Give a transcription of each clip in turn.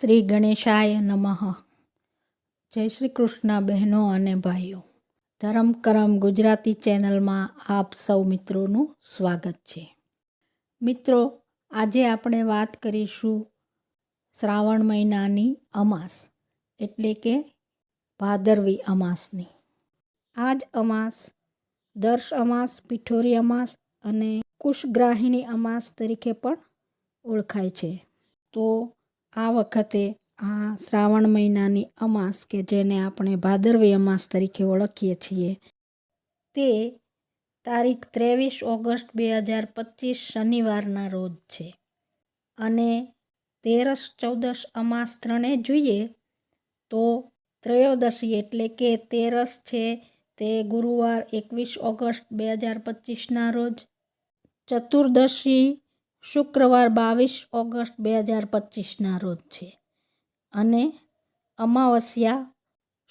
શ્રી ગણેશાય નમઃ. જય શ્રી કૃષ્ણ બહેનો અને ભાઈઓ. ધરમ કરમ ગુજરાતી ચેનલમાં આપ સૌ મિત્રોનું સ્વાગત છે. મિત્રો, આજે આપણે વાત કરીશું શ્રાવણ મહિનાની અમાસ, એટલે કે ભાદરવી અમાસની. આ જ અમાસ દર્શ અમાસ, પિઠોરી અમાસ અને કુશગ્રાહિણી અમાસ તરીકે પણ ઓળખાય છે. તો આ વખતે આ શ્રાવણ મહિનાની અમાસ કે જેને આપણે ભાદરવી અમાસ તરીકે ઓળખીએ છીએ, તે તારીખ ત્રેવીસ ઓગસ્ટ બે હજાર પચીસ શનિવારના રોજ છે. અને તેરસ ચૌદસ અમાસ ત્રણે જોઈએ તો ત્રયોદશી એટલે કે તેરસ છે તે ગુરુવાર એકવીસ ઓગસ્ટ બે હજાર પચીસના રોજ, ચતુર્દશી શુક્રવાર બાવીસ ઓગસ્ટ બે હજાર પચીસના રોજ છે અને અમાવસ્યા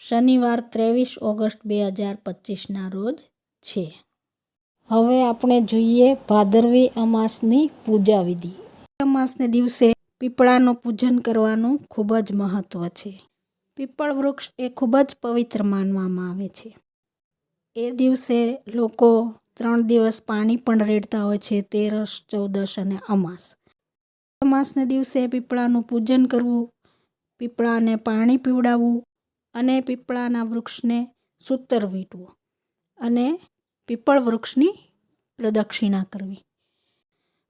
શનિવાર ત્રેવીસ ઓગસ્ટ બે હજાર પચીસના રોજ છે. હવે આપણે જોઈએ ભાદરવી અમાસની પૂજા વિધિ. અમાસને દિવસે પીપળાનું પૂજન કરવાનું ખૂબ જ મહત્ત્વ છે. પીપળ વૃક્ષ એ ખૂબ જ પવિત્ર માનવામાં આવે છે. એ દિવસે લોકો ત્રણ દિવસ પાણી પણ રેડતા હોય છે, તેરસ ચૌદશ અને અમાસ. અમાસને દિવસે પીપળાનું પૂજન કરવું, પીપળાને પાણી પીવડાવવું અને પીપળાના વૃક્ષને સૂતર વીંટવું અને પીપળ વૃક્ષની પ્રદક્ષિણા કરવી.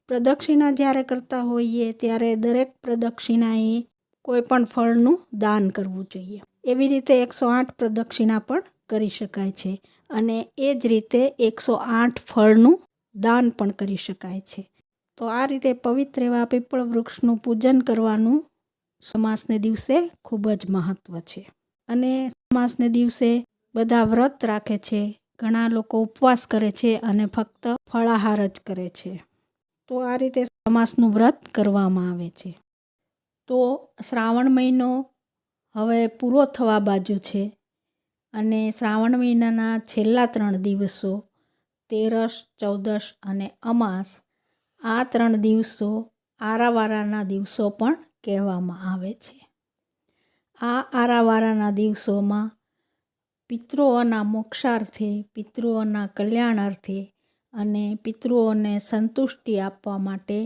પ્રદક્ષિણા જ્યારે કરતા હોઈએ ત્યારે દરેક પ્રદક્ષિણાએ કોઈ પણ ફળનું દાન કરવું જોઈએ. એવી રીતે એકસો આઠ પ્રદક્ષિણા પણ કરી શકાય છે. અને એ જ રીતે એકસો આઠ ફળનું દાન પણ કરી શકાય છે. તો આ રીતે પવિત્ર એવા પીપળ વૃક્ષનું પૂજન કરવાનું સમાસને દિવસે ખૂબ જ મહત્ત્વ છે. અને સમાસને દિવસે બધા વ્રત રાખે છે, ઘણા લોકો ઉપવાસ કરે છે અને ફક્ત ફળાહાર જ કરે છે. તો આ રીતે સમાસનું વ્રત કરવામાં આવે છે. તો શ્રાવણ મહિનો હવે પૂરો થવા બાજુ છે. અને શ્રાવણ મહિનાના છેલ્લા ત્રણ દિવસો, તેરસ ચૌદશ અને અમાસ, આ ત્રણ દિવસો આરાવારાના દિવસો પણ કહેવામાં આવે છે. આ આરાવારાના દિવસોમાં પિતૃઓના મોક્ષાર્થે, પિતૃઓના કલ્યાણાર્થે અને પિતૃઓને સંતુષ્ટિ આપવા માટે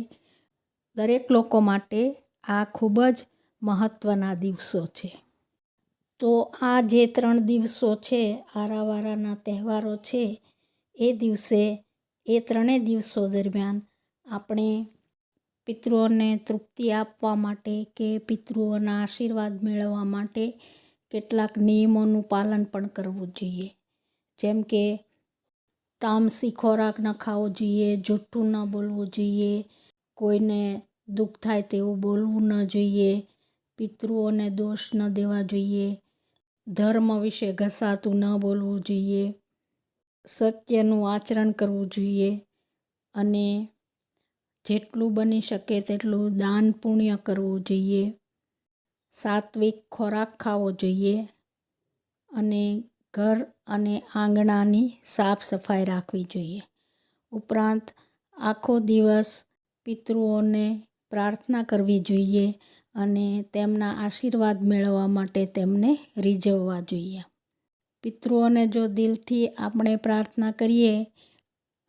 દરેક લોકો માટે આ ખૂબ જ મહત્ત્વના દિવસો છે. તો આ જે ત્રણ દિવસો છે, આરાવારાના તહેવારો છે, એ દિવસે, એ ત્રણેય દિવસો દરમિયાન આપણે પિતૃઓને તૃપ્તિ આપવા માટે કે પિતૃઓના આશીર્વાદ મેળવવા માટે કેટલાક નિયમોનું પાલન પણ કરવું જોઈએ. જેમ કે, તામસી ખોરાક ન ખાવો જોઈએ જૂઠું ન બોલવું જોઈએ, કોઈને દુઃખ થાય તેવું બોલવું ન જોઈએ, પિતૃઓને દોષ ન દેવા જોઈએ ધર્મ વિશે ઘસાતું ન બોલવું જોઈએ. સત્યનું આચરણ કરવું જોઈએ અને જેટલું બની શકે તેટલું દાન પુણ્ય કરવું જોઈએ. સાત્વિક ખોરાક ખાવો જોઈએ અને ઘર અને આંગણાની સાફ સફાઈ રાખવી જોઈએ. ઉપરાંત આખો દિવસ પિતૃઓને પ્રાર્થના કરવી જોઈએ અને તેમના આશીર્વાદ મેળવવા માટે તેમને રીઝવવા જોઈએ. પિતૃઓને જો દિલથી આપણે પ્રાર્થના કરીએ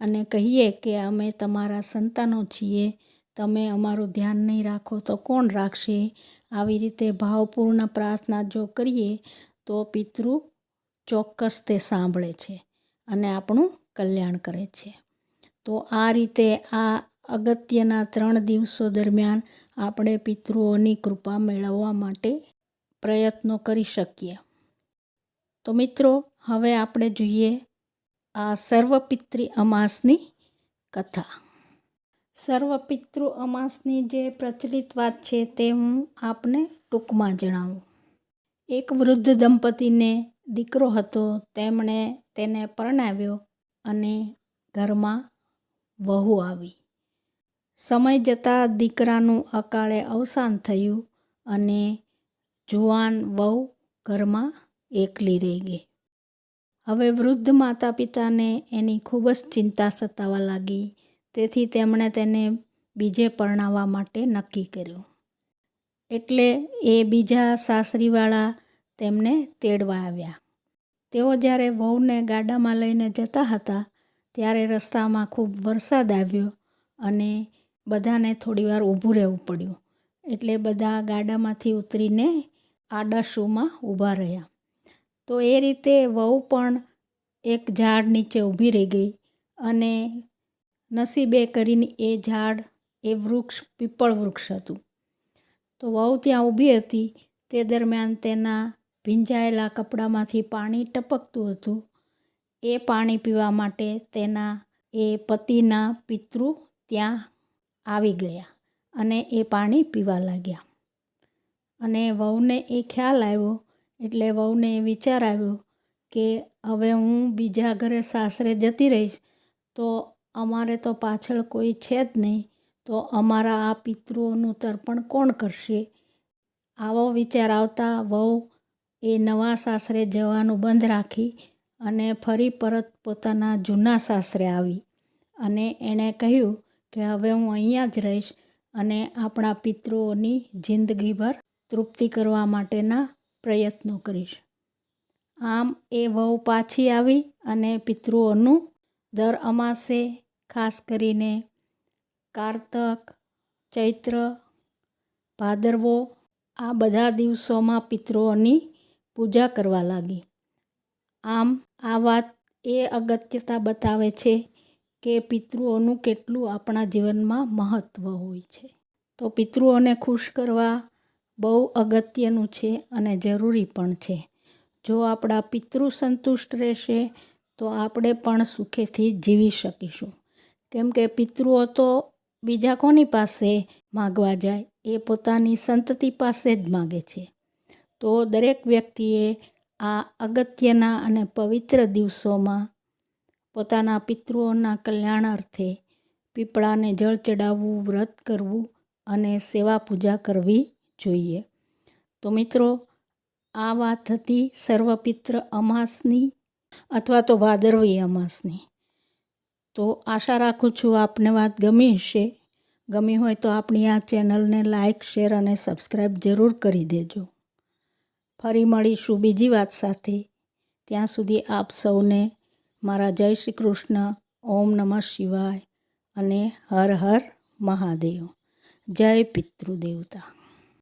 અને કહીએ કે અમે તમારા સંતાનો છીએ, તમે અમારું ધ્યાન નહીં રાખો તો કોણ રાખશે? આવી રીતે ભાવપૂર્ણ પ્રાર્થના જો કરીએ, તો પિતૃ ચોક્કસ તે સાંભળે છે અને આપણું કલ્યાણ કરે છે. તો આ રીતે આ અગત્યના ત્રણ દિવસો દરમિયાન આપણે પિતૃઓની કૃપા મેળવવા માટે પ્રયત્નો કરી શકીએ. તો મિત્રો, હવે આપણે જોઈએ આ સર્વપિતૃ અમાસની કથા. સર્વપિતૃ અમાસની જે પ્રચલિત વાત છે તે હું આપને ટૂંકમાં જણાવું. એક વૃદ્ધ દંપતીને દીકરો હતો, તેમણે તેને પરણાવ્યો અને ઘરમાં વહુ આવી. સમય જતાં દીકરાનું અકાળે અવસાન થયું અને જુવાન વહુ ઘરમાં એકલી રહી ગઈ. હવે વૃદ્ધ માતા પિતાને એની ખૂબ જ ચિંતા સતાવા લાગી. તેથી તેમણે તેને બીજે પરણાવવા માટે નક્કી કર્યું. એટલે એ બીજા સાસરીવાળા તેમને તેડવા આવ્યા. તેઓ જ્યારે વહુને ગાડામાં લઈને જતા હતા, ત્યારે રસ્તામાં ખૂબ વરસાદ આવ્યો અને બધાને થોડીવાર ઊભું રહેવું પડ્યું. એટલે બધા ગાડામાંથી ઉતરીને આડા શૂમાં ઊભા રહ્યા. તો એ રીતે વહુ પણ એક ઝાડ નીચે ઊભી રહી ગઈ અને નસીબે કરીને એ ઝાડ એ વૃક્ષ, પીપળ વૃક્ષ હતું. તો વહુ ત્યાં ઊભી હતી. તે દરમિયાન તેના ભીંજાયેલા કપડામાંથી પાણી ટપકતું હતું. એ પાણી પીવા માટે તેના એ પતિના પિતૃ ત્યાં આવી ગયા અને એ પાણી પીવા લાગ્યા. અને વહુને એ ખ્યાલ આવ્યો, એટલે વહુને એ વિચાર આવ્યો કે હવે હું બીજા ઘરે સાસરે જતી રહીશ, તો અમારે તો પાછળ કોઈ છે જ નહીં, તો અમારા આ પિતૃઓનું તર્પણ કોણ કરશે? આવો વિચાર આવતા વહુ એ નવા સાસરે જવાનું બંધ રાખી અને ફરી પરત પોતાના જૂના સાસરે આવી અને એણે કહ્યું કે હવે હું અહીંયા જ રહીશ અને આપણા પિતૃઓની જિંદગીભર તૃપ્તિ કરવા માટેના પ્રયત્નો કરીશ. આમ એ વહુ પાછી આવી અને પિતૃઓનું દર અમાસે ખાસ કરીને કારતક, ચૈત્ર, ભાદરવો આ બધા દિવસોમાં પિતૃઓની પૂજા કરવા લાગી. આમ આ વાત એ અગત્યતા બતાવે છે કે પિતૃઓનું કેટલું આપણા જીવનમાં મહત્ત્વ હોય છે. તો પિતૃઓને ખુશ કરવા બહુ અગત્યનું છે અને જરૂરી પણ છે. જો આપણા પિતૃ સંતુષ્ટ રહેશે, તો આપણે પણ સુખેથી જીવી શકીશું. કેમ કે પિતૃઓ તો બીજા કોની પાસે માગવા જાય, એ પોતાની સંતતિ પાસે જ માગે છે. તો દરેક વ્યક્તિએ આ અગત્યના અને પવિત્ર દિવસોમાં પોતાના પિતૃઓના કલ્યાણ અર્થે પીપળાને જળ ચડાવવું, વ્રત કરવું અને સેવા પૂજા કરવી જોઈએ. તો મિત્રો, આ વાત હતી સર્વપિત્ર અમાસની અથવા તો ભાદરવી અમાસની. તો આશા રાખું છું આપને વાત ગમી હશે. ગમી હોય તો આપણી આ ચેનલને લાઇક શેર અને સબસ્ક્રાઈબ જરૂર કરી દેજો. ફરી મળીશું બીજી વાત સાથે. ત્યાં સુધી આપ સૌને મારા જય શ્રી કૃષ્ણ ઓમ નમઃ શિવાય અને હર હર મહાદેવ. જય પિતૃદેવતા.